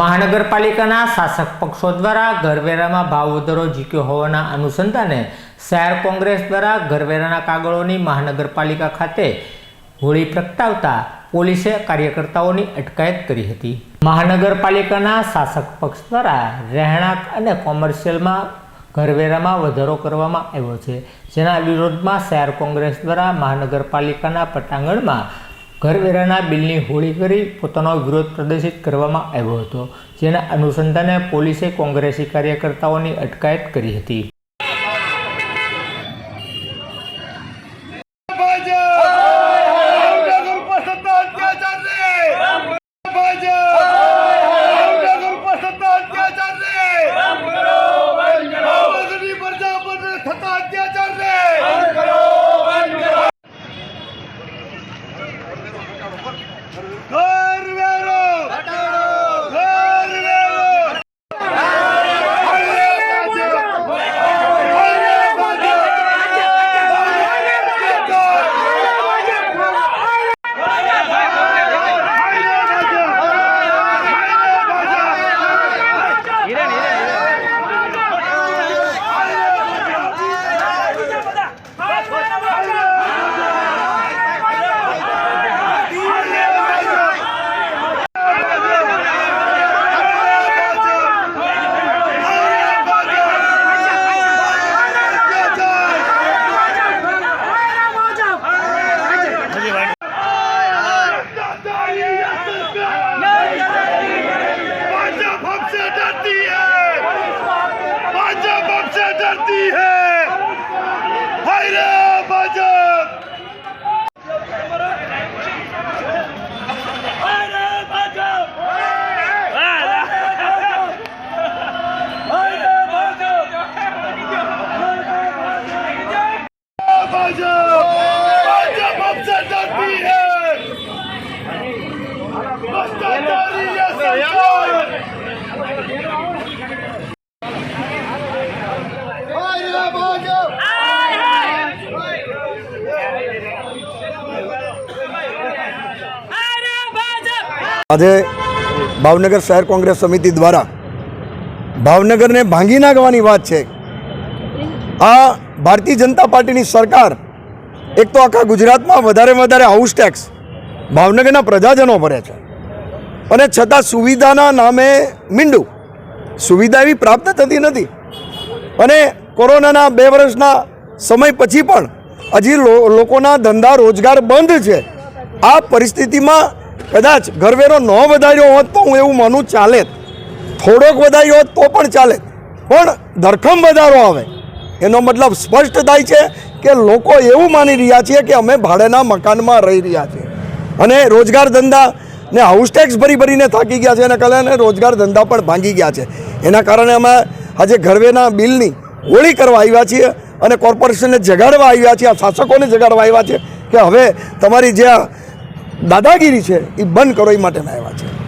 મહાનગરપાલિકાના શાસક પક્ષો દ્વારા ઘરવેરામાં ભાવ વધારો ઝીક્યો હોવાના અનુસંધાને શહેર કોંગ્રેસ દ્વારા ઘરવેરાના કાગળોની મહાનગરપાલિકા ખાતે હોળી પ્રગટાવતા પોલીસે કાર્યકર્તાઓની અટકાયત કરી હતી. મહાનગરપાલિકાના શાસક પક્ષ દ્વારા રહેણાંક અને કોમર્શિયલમાં ઘરવેરામાં વધારો કરવામાં આવ્યો છે. જેના વિરોધમાં શહેર કોંગ્રેસ દ્વારા મહાનગરપાલિકાના પટાંગણમાં ઘરવેરાના બિલની હોળી કરી પોતાનો વિરોધ પ્રદર્શિત કરવામાં આવ્યો હતો, જેના અનુસંધાને પોલીસે કોંગ્રેસી કાર્યકર્તાઓની અટકાયત કરી હતી. Hayra Bajaj! આજે ભાવનગર શહેર કોંગ્રેસ સમિતિ દ્વારા ભાવનગરને ભાંગી નાખવાની વાત છે. આ ભારતીય જનતા પાર્ટીની સરકાર એક તો આખા ગુજરાતમાં વધારે વધારે હાઉસ ટેક્સ ભાવનગરના પ્રજાજનો ભરે છે. અને છતાં સુવિધાના નામે મીંડું. સુવિધા એવી પ્રાપ્ત થતી નથી. અને કોરોનાના બે વર્ષના સમય પછી પણ હજી લોકોના ધંધા રોજગાર બંધ છે. આ પરિસ્થિતિમાં કદાચ ઘરવેરો ન વધાર્યો હોત તો હું એવું માનું ચાલે. થોડોક વધાર્યો હોત તો પણ ચાલે. પણ ધરખમ વધારો આવે. એનો મતલબ સ્પષ્ટ થાય છે કે લોકો એવું માની રહ્યા છે કે અમે ભાડેના મકાનમાં રહી રહ્યા છીએ. અને રોજગાર ધંધા ને હાઉસ ટેક્સ ભરી ભરીને થાકી ગયા છે. એના કારણે રોજગાર ધંધા પણ ભાંગી ગયા છે. એના કારણે અમે આજે ઘરવેના બિલની હોળી કરવા આવ્યા છીએ અને કોર્પોરેશનને જગાડવા આવ્યા છીએ. આ શાસકોને જગાડવા આવ્યા છે કે હવે તમારી જે આ દાદાગીરી છે એ બંધ કરો એ માટેના આવ્યા છે.